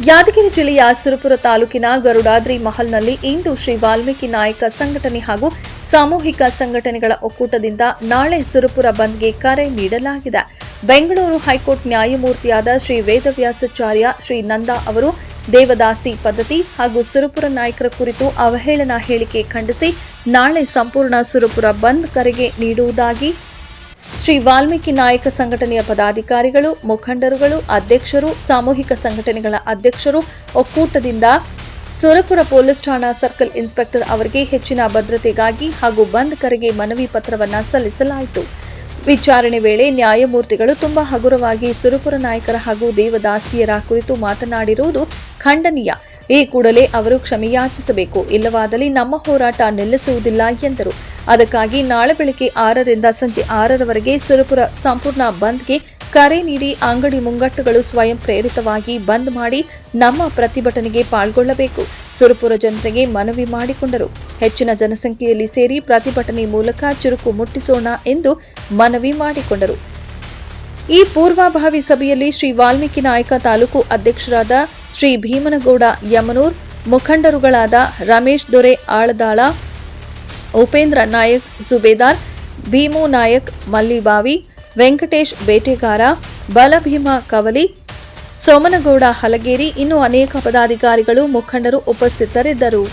ಯಾದಗಿರಿ ಜಿಲ್ಲೆಯ ಸುರಪುರ ತಾಲೂಕಿನ ಗರುಡಾದ್ರಿ ಮಹಲ್ನಲ್ಲಿ ಇಂದು ಶ್ರೀ ವಾಲ್ಮೀಕಿ ನಾಯಕ ಸಂಘಟನೆ ಹಾಗೂ ಸಾಮೂಹಿಕ ಸಂಘಟನೆಗಳ ಒಕ್ಕೂಟದಿಂದ ನಾಳೆ ಸುರಪುರ ಬಂದ್ಗೆ ಕರೆ ನೀಡಲಾಗಿದೆ. ಬೆಂಗಳೂರು ಹೈಕೋರ್ಟ್ ನ್ಯಾಯಮೂರ್ತಿಯಾದ ಶ್ರೀ ವೇದವ್ಯಾಸಾಚಾರ್ಯ ಶ್ರೀ ನಂದಾ ಅವರು ದೇವದಾಸಿ ಪದ್ಧತಿ ಹಾಗೂ ಸುರಪುರ ನಾಯಕರ ಕುರಿತು ಅವಹೇಳನ ಹೇಳಿಕೆ ಖಂಡಿಸಿ ನಾಳೆ ಸಂಪೂರ್ಣ ಸುರಪುರ ಬಂದ್ ಕರೆಗೆ ನೀಡುವುದಾಗಿ ಶ್ರೀ ವಾಲ್ಮೀಕಿ ನಾಯಕ ಸಂಘಟನೆಯ ಪದಾಧಿಕಾರಿಗಳು, ಮುಖಂಡರುಗಳು, ಅಧ್ಯಕ್ಷರು, ಸಾಮೂಹಿಕ ಸಂಘಟನೆಗಳ ಅಧ್ಯಕ್ಷರು, ಒಕ್ಕೂಟದಿಂದ ಸುರಪುರ ಪೊಲೀಸ್ ಠಾಣಾ ಸರ್ಕಲ್ ಇನ್ಸ್ಪೆಕ್ಟರ್ ಅವರಿಗೆ ಹೆಚ್ಚಿನ ಭದ್ರತೆಗಾಗಿ ಹಾಗೂ ಬಂದ್ ಕರೆಗೆ ಮನವಿ ಪತ್ರವನ್ನು ಸಲ್ಲಿಸಲಾಯಿತು. ವಿಚಾರಣೆ ವೇಳೆ ನ್ಯಾಯಮೂರ್ತಿಗಳು ತುಂಬಾ ಹಗುರವಾಗಿ ಸುರಪುರ ನಾಯಕರ ಹಾಗೂ ದೇವದಾಸಿಯರ ಕುರಿತು ಮಾತನಾಡಿರುವುದು ಖಂಡನೀಯ. ಈ ಕೂಡಲೇ ಅವರು ಕ್ಷಮೆಯಾಚಿಸಬೇಕು. ಇಲ್ಲವಾದಲ್ಲಿ ನಮ್ಮ ಹೋರಾಟ ನಿಲ್ಲಿಸುವುದಿಲ್ಲ ಎಂದರು. ಅದಕ್ಕಾಗಿ ನಾಳೆ ಬೆಳಗ್ಗೆ ಆರರಿಂದ ಸಂಜೆ ಆರರವರೆಗೆ ಸುರಪುರ ಸಂಪೂರ್ಣ ಬಂದ್ಗೆ ಕರೆ ನೀಡಿ ಅಂಗಡಿ ಮುಂಗಟ್ಟುಗಳು ಸ್ವಯಂ ಪ್ರೇರಿತವಾಗಿ ಬಂದ್ ಮಾಡಿ ನಮ್ಮ ಪ್ರತಿಭಟನೆಗೆ ಪಾಲ್ಗೊಳ್ಳಬೇಕು. ಸುರಪುರ ಜನತೆಗೆ ಮನವಿ ಮಾಡಿಕೊಂಡರು. ಹೆಚ್ಚಿನ ಜನಸಂಖ್ಯೆಯಲ್ಲಿ ಸೇರಿ ಪ್ರತಿಭಟನೆ ಮೂಲಕ ಚುರುಕು ಮುಟ್ಟಿಸೋಣ ಎಂದು ಮನವಿ ಮಾಡಿಕೊಂಡರು. ಈ ಪೂರ್ವಭಾವಿ ಸಭೆಯಲ್ಲಿ ಶ್ರೀ ವಾಲ್ಮೀಕಿ ನಾಯಕ ತಾಲೂಕು ಅಧ್ಯಕ್ಷರಾದ ಶ್ರೀ ಭೀಮನಗೌಡ ಯಮನೂರ್, ಮುಖಂಡರುಗಳಾದ ರಮೇಶ್ ದೊರೆ ಆಳದಾಳ, ಉಪೇಂದ್ರ ನಾಯಕ್ ಸುಬೇದಾರ್, ಭೀಮು ನಾಯಕ್ ಮಲ್ಲಿಬಾವಿ, ವೆಂಕಟೇಶ್ ಬೇಟೆಗಾರ, ಬಲಭೀಮ ಕವಲಿ, ಸೋಮನಗೌಡ ಹಲಗೇರಿ ಇನ್ನೂ ಅನೇಕ ಪದಾಧಿಕಾರಿಗಳು ಮುಖಂಡರು ಉಪಸ್ಥಿತರಿದ್ದರು.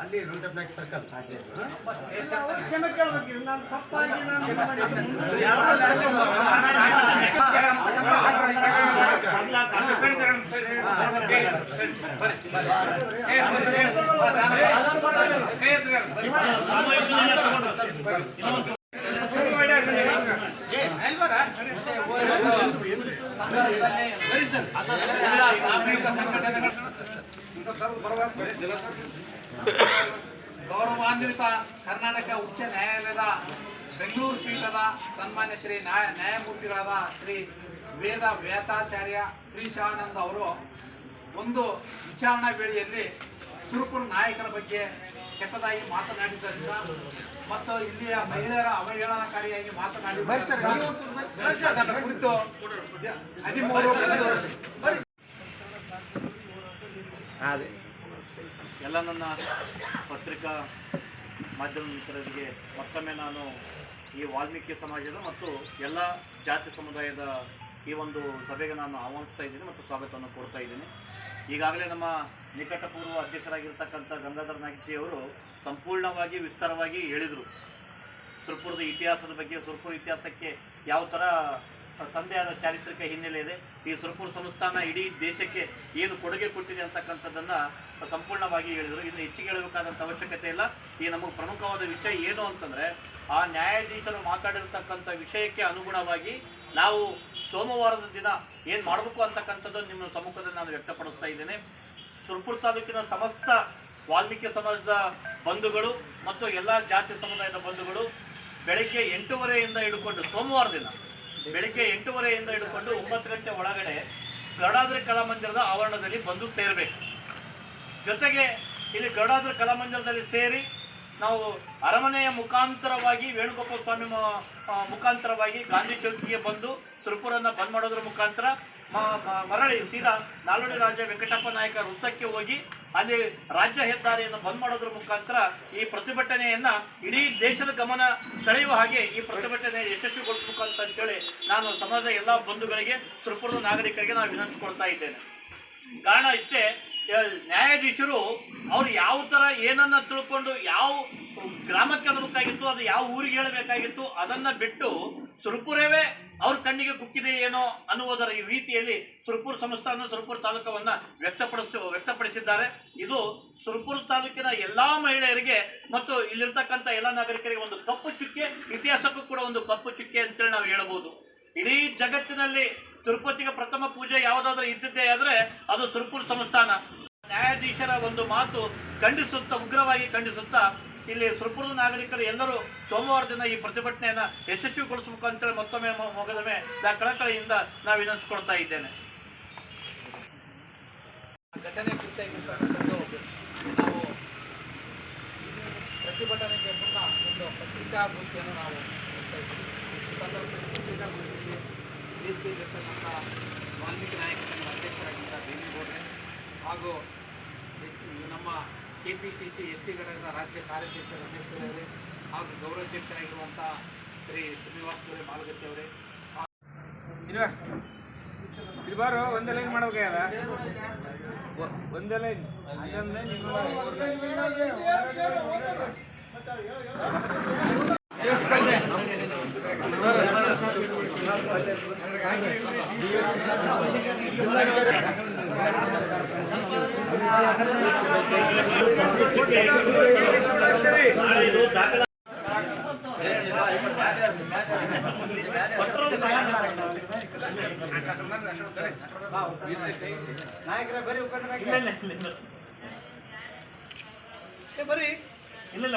ಅಲ್ಲಿ ರೋಡ್ ಬ್ಲಾಕ್ ಸರ್ಕಲ್ ಕ್ಷಮೆ ಕೇಳಬೇಕು ನಾನು ತಪ್ಪಾಗಿ ನಾನು ಗೌರವಾನ್ವಿತ ಕರ್ನಾಟಕ ಉಚ್ಚ ನ್ಯಾಯಾಲಯದ ಬೆಂಗಳೂರು ಪೀಠದ ಸನ್ಮಾನ್ಯ ಶ್ರೀ ನ್ಯಾಯ ನ್ಯಾಯಮೂರ್ತಿಗಳಾದ ಶ್ರೀ ವೇದ ವ್ಯಾಸಾಚಾರ್ಯ ಶ್ರೀ ಶಿವಾನಂದ ಅವರು ಒಂದು ವಿಚಾರಣಾ ವೇಳೆಯಲ್ಲಿ ಸುರುಪುರ ನಾಯಕರ ಬಗ್ಗೆ ಕೆಟ್ಟದಾಗಿ ಮಾತನಾಡಿದ್ದರಿಂದ ಮತ್ತು ಇಲ್ಲಿಯ ಮಹಿಳೆಯರ ಅವಹೇಳನಕಾರಿಯಾಗಿ ಮಾತನಾಡಿದ ಅದರ ಕುರಿತು ಹದಿಮೂರು ಎಲ್ಲ ನನ್ನ ಪತ್ರಿಕಾ ಮಾಧ್ಯಮ ಮಿತ್ರರಿಗೆ ಮತ್ತೊಮ್ಮೆ ನಾನು ಈ ವಾಲ್ಮೀಕಿ ಸಮಾಜದ ಮತ್ತು ಎಲ್ಲ ಜಾತಿ ಸಮುದಾಯದ ಈ ಒಂದು ಸಭೆಗೆ ನಾನು ಆಹ್ವಾನಿಸ್ತಾ ಇದ್ದೀನಿ ಮತ್ತು ಸ್ವಾಗತವನ್ನು ಕೊಡ್ತಾ ಇದ್ದೀನಿ. ಈಗಾಗಲೇ ನಮ್ಮ ನಿಕಟಪೂರ್ವ ಅಧ್ಯಕ್ಷರಾಗಿರ್ತಕ್ಕಂಥ ಗಂಗಾಧರ ನಾಗಜಿಯವರು ಸಂಪೂರ್ಣವಾಗಿ ವಿಸ್ತಾರವಾಗಿ ಹೇಳಿದರು. ಸುರ್ಪುರದ ಇತಿಹಾಸದ ಬಗ್ಗೆ, ಸುರ್ಪುರ ಇತಿಹಾಸಕ್ಕೆ ಯಾವ ಥರ ತಂದೆಯಾದ ಚಾರಿತ್ರಿಕ ಹಿನ್ನೆಲೆ ಇದೆ. ಈ ಸುರಪುರ ಸಂಸ್ಥಾನ ಇಡೀ ದೇಶಕ್ಕೆ ಏನು ಕೊಡುಗೆ ಕೊಟ್ಟಿದೆ ಅಂತಕ್ಕಂಥದ್ದನ್ನು ಸಂಪೂರ್ಣವಾಗಿ ಹೇಳಿದರು. ಇನ್ನು ಹೆಚ್ಚಿಗೆ ಹೇಳಬೇಕಾದಂಥ ಅವಶ್ಯಕತೆ ಇಲ್ಲ. ಈ ನಮಗೆ ಪ್ರಮುಖವಾದ ವಿಷಯ ಏನು ಅಂತಂದರೆ, ಆ ನ್ಯಾಯಾಧೀಶರು ಮಾತಾಡಿರ್ತಕ್ಕಂಥ ವಿಷಯಕ್ಕೆ ಅನುಗುಣವಾಗಿ ನಾವು ಸೋಮವಾರದ ದಿನ ಏನು ಮಾಡಬೇಕು ಅಂತಕ್ಕಂಥದ್ದು ನಿಮ್ಮ ಸಮ್ಮುಖದಲ್ಲಿ ನಾನು ವ್ಯಕ್ತಪಡಿಸ್ತಾ ಇದ್ದೇನೆ. ಸುರಪುರ ತಾಲೂಕಿನ ಸಮಸ್ತ ವಾಲ್ಮೀಕಿ ಸಮಾಜದ ಬಂಧುಗಳು ಮತ್ತು ಎಲ್ಲ ಜಾತಿ ಸಮುದಾಯದ ಬಂಧುಗಳು ಬೆಳಗ್ಗೆ ಎಂಟೂವರೆಯಿಂದ ಹಿಡ್ಕೊಂಡು ಸೋಮವಾರ ದಿನ ಬೆಳಗ್ಗೆ ಎಂಟೂವರೆಯಿಂದ ಹಿಡ್ಕೊಂಡು ಒಂಬತ್ತು ಗಂಟೆ ಒಳಗಡೆ ಗರುಡಾದ್ರಿ ಕಲಾಮಂದಿರದ ಆವರಣದಲ್ಲಿ ಬಂದು ಸೇರಬೇಕು. ಜೊತೆಗೆ ಇಲ್ಲಿ ಗರುಡಾದ್ರಿ ಕಲಾಮಂದಿರದಲ್ಲಿ ಸೇರಿ ನಾವು ಅರಮನೆಯ ಮುಖಾಂತರವಾಗಿ ವೇಣುಗೋಪಾಲ ಸ್ವಾಮಿ ಮುಖಾಂತರವಾಗಿ ಗಾಂಧಿ ಚೌಕಿಗೆ ಬಂದು ಸುರಪುರನ್ನ ಬಂದ್ ಮಾಡೋದ್ರ ಮುಖಾಂತರ ಮರಳಿ ಸೀದಾ ನಾಲ್ವಡಿ ರಾಜ ವೆಂಕಟಪ್ಪ ನಾಯಕ ವೃತ್ತಕ್ಕೆ ಹೋಗಿ ಅಲ್ಲಿ ರಾಜ್ಯ ಹೆದ್ದಾರಿಯನ್ನು ಬಂದ್ ಮಾಡೋದ್ರ ಮುಖಾಂತರ ಈ ಪ್ರತಿಭಟನೆಯನ್ನ ಇಡೀ ದೇಶದ ಗಮನ ಸೆಳೆಯುವ ಹಾಗೆ ಈ ಪ್ರತಿಭಟನೆ ಅಂತ ಅಂತೇಳಿ ನಾನು ಸಮಾಜದ ಎಲ್ಲ ಬಂಧುಗಳಿಗೆ ಸುರಪುರದ ನಾಗರಿಕರಿಗೆ ನಾನು ವಿನಂತಿಸ್ಕೊಳ್ತಾ ಇದ್ದೇನೆ. ಕಾರಣ ಇಷ್ಟೇ ನ್ಯಾಯಾಧೀಶರು ಅವ್ರು ಯಾವ ಥರ ಏನನ್ನ ತಿಳ್ಕೊಂಡು ಯಾವ ಅದು ಯಾವ ಊರಿಗೆ ಹೇಳಬೇಕಾಗಿತ್ತು, ಅದನ್ನ ಬಿಟ್ಟು ಸುರಪುರವೇ ಅವ್ರ ಕಣ್ಣಿಗೆ ಕುಕ್ಕಿದೆ ಏನೋ ಅನ್ನುವುದರ ಈ ರೀತಿಯಲ್ಲಿ ಸುರಪುರ ಸಂಸ್ಥಾನ, ಸುರಪುರ ತಾಲೂಕವನ್ನ ವ್ಯಕ್ತಪಡಿಸ, ವ್ಯಕ್ತಪಡಿಸಿದ್ದಾರೆ. ಇದು ಸುರಪುರ ತಾಲೂಕಿನ ಎಲ್ಲಾ ಮಹಿಳೆಯರಿಗೆ ಮತ್ತು ಇಲ್ಲಿರ್ತಕ್ಕಂಥ ಎಲ್ಲ ನಾಗರಿಕರಿಗೆ ಒಂದು ಕಪ್ಪು ಚುಕ್ಕೆ, ಇತಿಹಾಸಕ್ಕೂ ಕೂಡ ಒಂದು ಕಪ್ಪು ಚುಕ್ಕೆ ಅಂತೇಳಿ ನಾವು ಹೇಳಬಹುದು ಇಡೀ ಜಗತ್ತಿನಲ್ಲಿ ತಿರುಪತಿಗೆ ಪ್ರಥಮ ಪೂಜೆ ಯಾವುದಾದ್ರೂ ಇದ್ದಿದ್ದೇ ಆದ್ರೆ ಅದು ಸುರಪುರ ಸಂಸ್ಥಾನ. ನ್ಯಾಯಾಧೀಶರ ಒಂದು ಮಾತು ಖಂಡಿಸುತ್ತಾ, ಉಗ್ರವಾಗಿ ಖಂಡಿಸುತ್ತಾ ಇಲ್ಲಿ ಸುರಪುರದ ನಾಗರಿಕರು ಎಲ್ಲರೂ ಸೋಮವಾರ ದಿನ ಈ ಪ್ರತಿಭಟನೆಯನ್ನು ಯಶಸ್ವಿಗೊಳಿಸಬೇಕು ಅಂತೇಳಿ ಮತ್ತೊಮ್ಮೆ ಮೊಗದಮೆ ಮೊಗದೊಮ್ಮೆ ನಾ ಕಳಕಳಿಯಿಂದ ನಾವು ವಿನಂತಿಸ್ಕೊಳ್ತಾ ಇದ್ದೇನೆ. ಘಟನೆ ಕುರಿತಾಗಿರ್ತಕ್ಕಂಥದ್ದು ನಾವು ಪ್ರತಿಭಟನೆಗೆ ಮುನ್ನ ಒಂದು ಪತ್ರಿಕಾಗೋಷ್ಠಿಯನ್ನು ನಾವು ಸಂದರ್ಭದಲ್ಲಿ ವಾಲ್ಮೀಕಿ ನಾಯಕ ಸಂಘದ ಅಧ್ಯಕ್ಷರಾಗಿದ್ದ B K P C C S T ಘಟಕದ ರಾಜ್ಯ ಕಾರ್ಯಾಧ್ಯಕ್ಷ ರಮೇಶ್ ಅವರೇ ಹಾಗೂ ಗೌರವಾಧ್ಯಕ್ಷರಾಗಿರುವಂಥ ಶ್ರೀ ಶ್ರೀನಿವಾಸ್ ಅವರೇ ಮಾಲಗತ್ತಿ ಅವರೇ. ಇದು ಬಾರು ಒಂದೇ ಲೈನ್ ಮಾಡ್ಬೇಕಾಗ್ಯದ ಒಂದೇ ಲೈನ್ ಲೈನ್ ನಾಯಕರೇ ಬರೀ ಬರೀ ಇಲ್ಲ.